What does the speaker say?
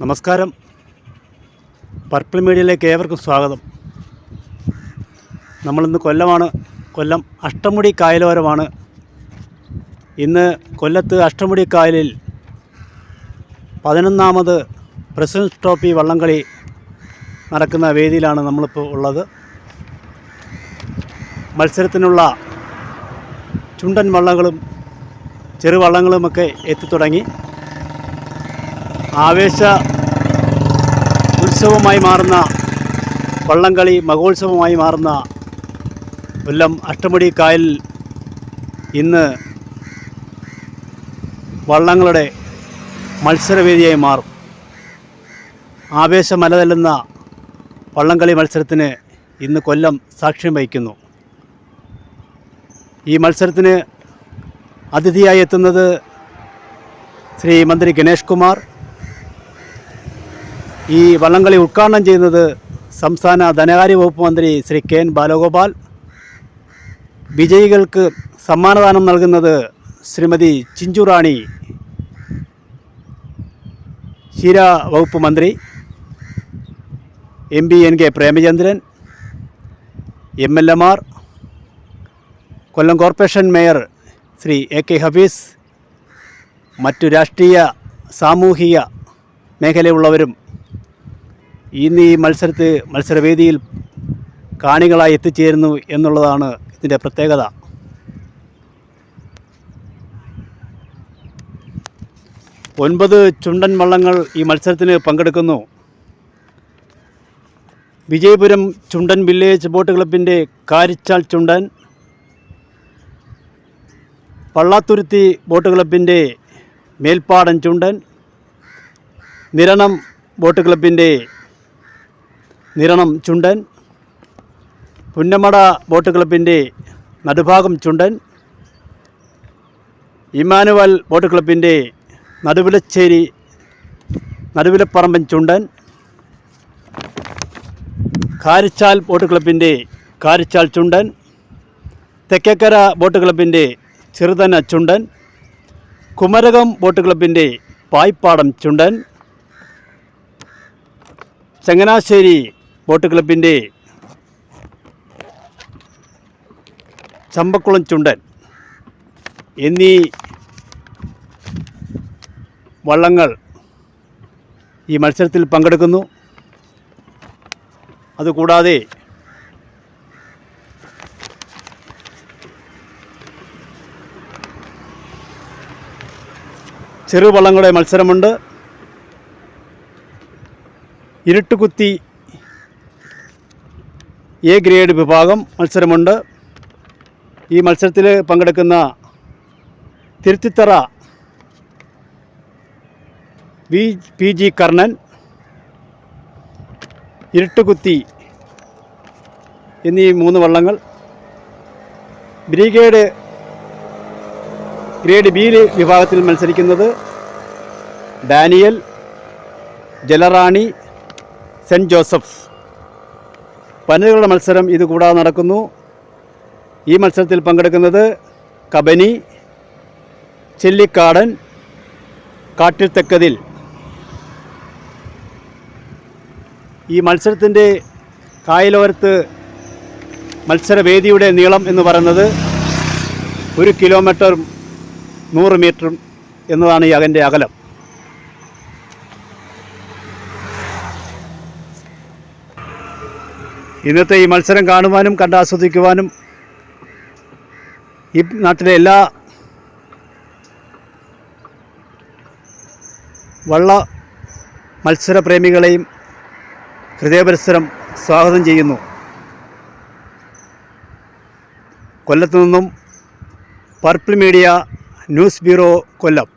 നമസ്കാരം. പർപ്പിൾ മീഡിയയിലേക്ക് ഏവർക്കും സ്വാഗതം. നമ്മളിന്ന് കൊല്ലമാണ്. കൊല്ലം അഷ്ടമുടി കായലോരമാണ്. ഇന്ന് കൊല്ലത്ത് അഷ്ടമുടി കായലിൽ പതിനൊന്നാമത് പ്രസിഡൻസ് ട്രോഫി വള്ളംകളി നടക്കുന്ന വേദിയിലാണ് നമ്മളിപ്പോൾ ഉള്ളത്. മത്സരത്തിനുള്ള ചുണ്ടൻ വള്ളങ്ങളും ചെറുവള്ളങ്ങളുമൊക്കെ എത്തിത്തുടങ്ങി. ആവേശ ഉത്സവമായി മാറുന്ന വള്ളംകളി മഹോത്സവമായി മാറുന്ന കൊല്ലം അഷ്ടമുടി കായൽ ഇന്ന് വള്ളങ്ങളുടെ മത്സരവേദിയായി മാറും. ആവേശമലതല്ലുന്ന വള്ളംകളി മത്സരത്തിന് ഇന്ന് കൊല്ലം സാക്ഷ്യം വഹിക്കുന്നു. ഈ മത്സരത്തിന് അതിഥിയായി എത്തുന്നത് ശ്രീ മന്ത്രി ഗണേഷ് കുമാർ. ഈ വള്ളംകളി ഉദ്ഘാടനം ചെയ്യുന്നത് സംസ്ഥാന ധനകാര്യ വകുപ്പ് മന്ത്രി ശ്രീ കെ എൻ ബാലഗോപാൽ. വിജയികൾക്ക് സമ്മാനദാനം നൽകുന്നത് ശ്രീമതി ചിഞ്ചുറാണി ക്ഷീര വകുപ്പ് മന്ത്രി M P N K Premachandran M L എമാർ Kollam corporation mayor Shri A K Hafeez മറ്റു രാഷ്ട്രീയ സാമൂഹിക മേഖലയുള്ളവരും ഇന്ന് ഈ മത്സരത്തിൽ മത്സരവേദിയിൽ കാണികളായി എത്തിച്ചേരുന്നു എന്നുള്ളതാണ് ഇതിന്റെ പ്രത്യേകത. ഒൻപത് ചുണ്ടൻ വള്ളങ്ങൾ ഈ മത്സരത്തിന് പങ്കെടുക്കുന്നു. വിജയപുരം ചുണ്ടൻ വില്ലേജ് ബോട്ട് ക്ലബിന്റെ കാരിച്ചാൽ ചുണ്ടൻ പള്ളാത്തുരുത്തി ബോട്ട് ക്ലബിന്റെ മേൽപ്പാടൻ ചുണ്ടൻ നിരണം ബോട്ട് ക്ലബിന്റെ നിരണം ചുണ്ടൻ പുന്നമട ബോട്ട് ക്ലബിന്റെ നടുഭാഗം ചുണ്ടൻ ഇമാനുവൽ ബോട്ട് ക്ലബിന്റെ നടുവിലച്ചേരി നടുവിലപ്പറമ്പൻ ചുണ്ടൻ കാരിച്ചാൽ ബോട്ട് ക്ലബിന്റെ കാരിച്ചാൽ ചുണ്ടൻ തെക്കേക്കര ബോട്ട് ക്ലബിന്റെ ചെറുതന ചുണ്ടൻ കുമരകം ബോട്ട് ക്ലബിന്റെ പായ്പാടം ചുണ്ടൻ ചങ്ങനാശ്ശേരി ബോട്ട് ക്ലബിന്റെ ചമ്പക്കുളം ചുണ്ടൻ എന്നീ വള്ളങ്ങൾ ഈ മത്സരത്തിൽ പങ്കെടുക്കുന്നു. അതുകൂടാതെ ചെറുവള്ളങ്ങളുടെ മത്സരമുണ്ട്. ഇരുട്ടുകുത്തി എ ഗ്രേഡ് വിഭാഗം മത്സരമുണ്ട്. ഈ മത്സരത്തിൽ പങ്കെടുക്കുന്ന Thiruthithara V P G Karnan ഇരുട്ടുകുത്തി എന്നീ മൂന്ന് വള്ളങ്ങൾ ബ്രിഗേഡ് ഗ്രേഡ് ബി വിഭാഗത്തിൽ മത്സരിക്കുന്നത് ഡാനിയൽ ജലറാണി സെന്റ് ജോസഫ് വനിതകളുടെ മത്സരം ഇതുകൂടാതെ നടക്കുന്നു. ഈ മത്സരത്തിൽ പങ്കെടുക്കുന്നത് കബനി ചെല്ലിക്കാടൻ കാട്ടിൽ തെക്കതിൽ ഈ മത്സരത്തിന്റെ കായലോരത്ത് മത്സരവേദിയുടെ നീളം എന്ന് പറയുന്നത് ഒരു കിലോമീറ്റർ നൂറ് മീറ്ററും എന്നതാണ് ഈ അതിന്റെ അകലം. ഇന്നത്തെ ഈ മത്സരം കാണുവാനും കണ്ടാസ്വദിക്കുവാനും ഈ നാട്ടിലെ എല്ലാ വള്ള മത്സരപ്രേമികളെയും ഹൃദയപരിസരം സ്വാഗതം ചെയ്യുന്നു. കൊല്ലത്തു നിന്നും purple media news bureau Kollam.